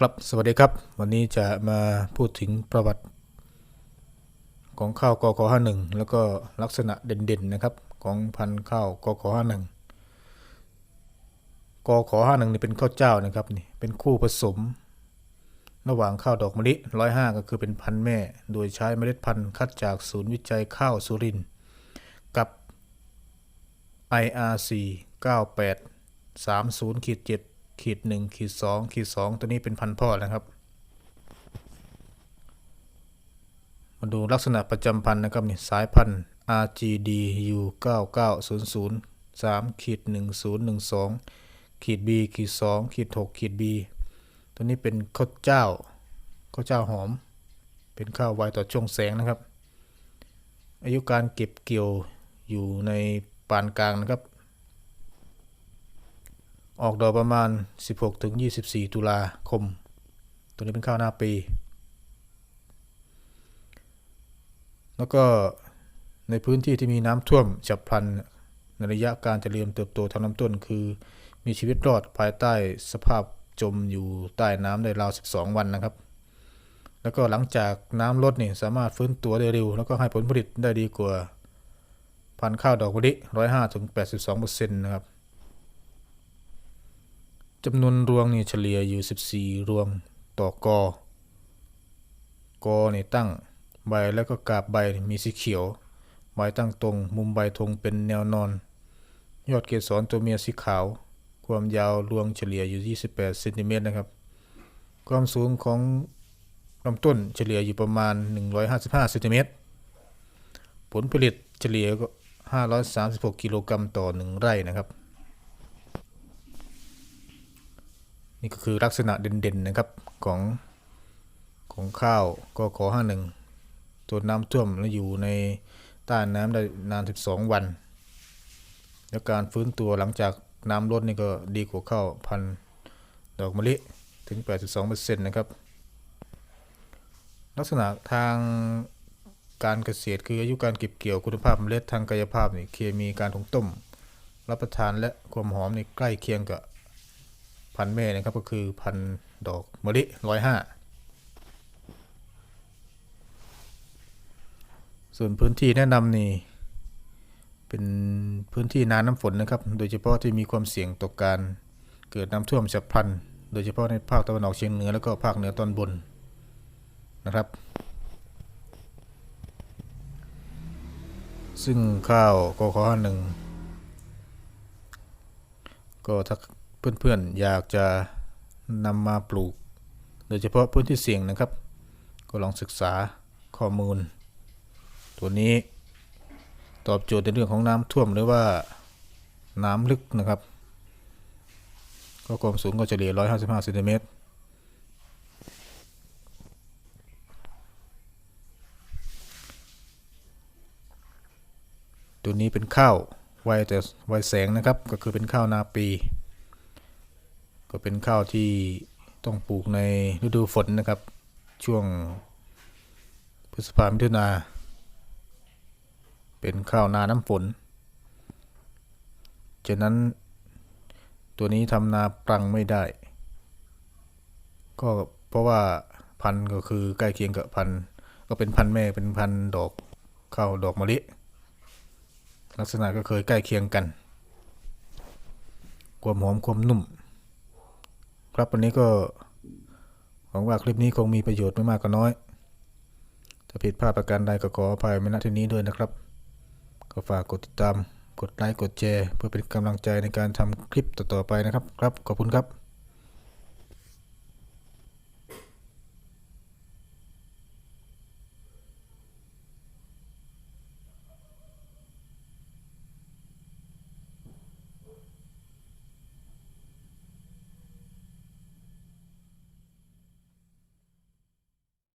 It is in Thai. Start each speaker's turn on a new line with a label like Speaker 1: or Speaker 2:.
Speaker 1: ครับ สวัสดีครับ วันนี้จะมาพูดถึงประวัติ ของข้าวกกห้าหนึ่งแล้วก็ลักษณะเด่นๆนะครับ ของพันธุ์ข้าวกกห้าหนึ่งกขห้าหนึ่งนี่เป็นข้าวเจ้านะครับนี่เป็นคู่ผสม ระหว่างข้าวดอกมะลิร้อยห้าก็คือเป็นพันธุ์แม่ โดยใช้เมล็ดพันธุ์คัดจากศูนย์วิจัยข้าวสุรินทร์กับ IRC 98 30 ขีด7ขีด1ขีด2ขีด2ตัวนี้เป็นพันพ่อนะครับ มาดูลักษณะประจำพันธุ์นะครับนี่สายพันธุ์ RGDU 9900 3ขีด1012ขีด B ขีด2ขีด6ขีด B ตัวนี้เป็นข้าวเจ้าข้าวเจ้าหอม เป็นข้าวไวต่อช่วงแสงนะครับ อายุการเก็บเกี่ยวอยู่ในปานกลางนะครับ ออกดอกประมาณ 16ถึง24 ตุลาคม ตัวนี้เป็นข้าวหน้าปี แล้วก็ในพื้นที่ที่มีน้ำท่วมฉับพลันในระยะการเจริญเติบโตทางลำต้นคือ มีชีวิตรอดภายใต้สภาพจมอยู่ใต้น้ำได้ราว 12 วันนะครับ แล้วก็หลังจากน้ำลดนี่สามารถฟื้นตัวได้เร็ว แล้วก็ให้ผลผลิตได้ดีกว่าพันธุ์ข้าวดอกมะลิ105-82%นะครับ จำนวนรวงนี่เฉลี่ยอยู่ 14 รวงต่อกอ กอนี่ตั้งใบแล้วก็กาบใบมีสีเขียว ใบตั้งตรง มุมใบธงเป็นแนวนอน ยอดเกสรตัวเมียสีขาว ความยาวรวงเฉลี่ยอยู่ 28เซนติเมตรนะครับ ความสูงของลำต้นเฉลี่ยอยู่ประมาณ 155เซนติเมตร ผลผลิตเฉลี่ยก็ 536 กิโลกรัมต่อ 1 ไร่นะครับ นี่ก็คือลักษณะเด่นๆนะครับของของข้าวก็ขอห้าหนึ่งตัวน้ำท่วมแล้วอยู่ในใต้น้ำได้นาน 12 วัน แล้วการฟื้นตัวหลังจากน้ำลดนี่ก็ดีกว่าข้าวพันดอกมะลิถึง 82%นะครับลักษณะทางการเกษตรคืออายุการเก็บเกี่ยวคุณภาพเมล็ดทางกายภาพนี่เคมีการถุงต้ม รับประทานและความหอมนี่ใกล้เคียงกับ พันแม่นะครับก็คือพันดอกมะลิร้อยห้าส่วนพื้นที่แนะนำนี่เป็นพื้นที่นาน้ำฝนนะครับ โดยเฉพาะที่มีความเสี่ยงต่อการเกิดน้ำท่วมฉับพลัน โดยเฉพาะในภาคตะวันออกเฉียงเหนือแล้วก็ภาคเหนือตอนบนนะครับ ซึ่งข้าวกขอหนึ่งก็ถ้า เพื่อนๆอยากจะนำมาปลูก โดยเฉพาะพื้นที่เสี่ยงนะครับ ก็ลองศึกษาข้อมูล ตัวนี้ตอบโจทย์ในเรื่องของน้ำท่วมหรือว่าน้ำลึกนะครับ ก็ความสูงก็เฉลี่ย155เซนติเมตรตัวนี้เป็นข้าวไวแต่ไวแสงนะครับ ก็คือเป็นข้าวนาปี ก็เป็นข้าวที่ต้องปลูกในฤดูฝนนะครับ ช่วงพฤษภามิถุนา เป็นข้าวนาน้ำฝนฉะนั้นตัวนี้ทำนาปรังไม่ได้ ก็เพราะว่าพันธุ์ก็คือใกล้เคียงกับพันธุ์ก็เป็นพันธุ์แม่เป็นพันธุ์ดอกข้าวดอกมะลิลักษณะก็เคยใกล้เคียงกัน ความหอมความนุ่ม ครับวันนี้ก็หวังว่าคลิปนี้คงมีประโยชน์ไม่มากก็น้อย ถ้าผิดพลาดประการใดก็ขออภัยมาณที่นี้ด้วยนะครับ ก็ฝากกดติดตาม กดไลค์ กดแชร์ เพื่อเป็นกำลังใจในการทำคลิปต่อๆไปนะครับ ครับ ขอบคุณครับ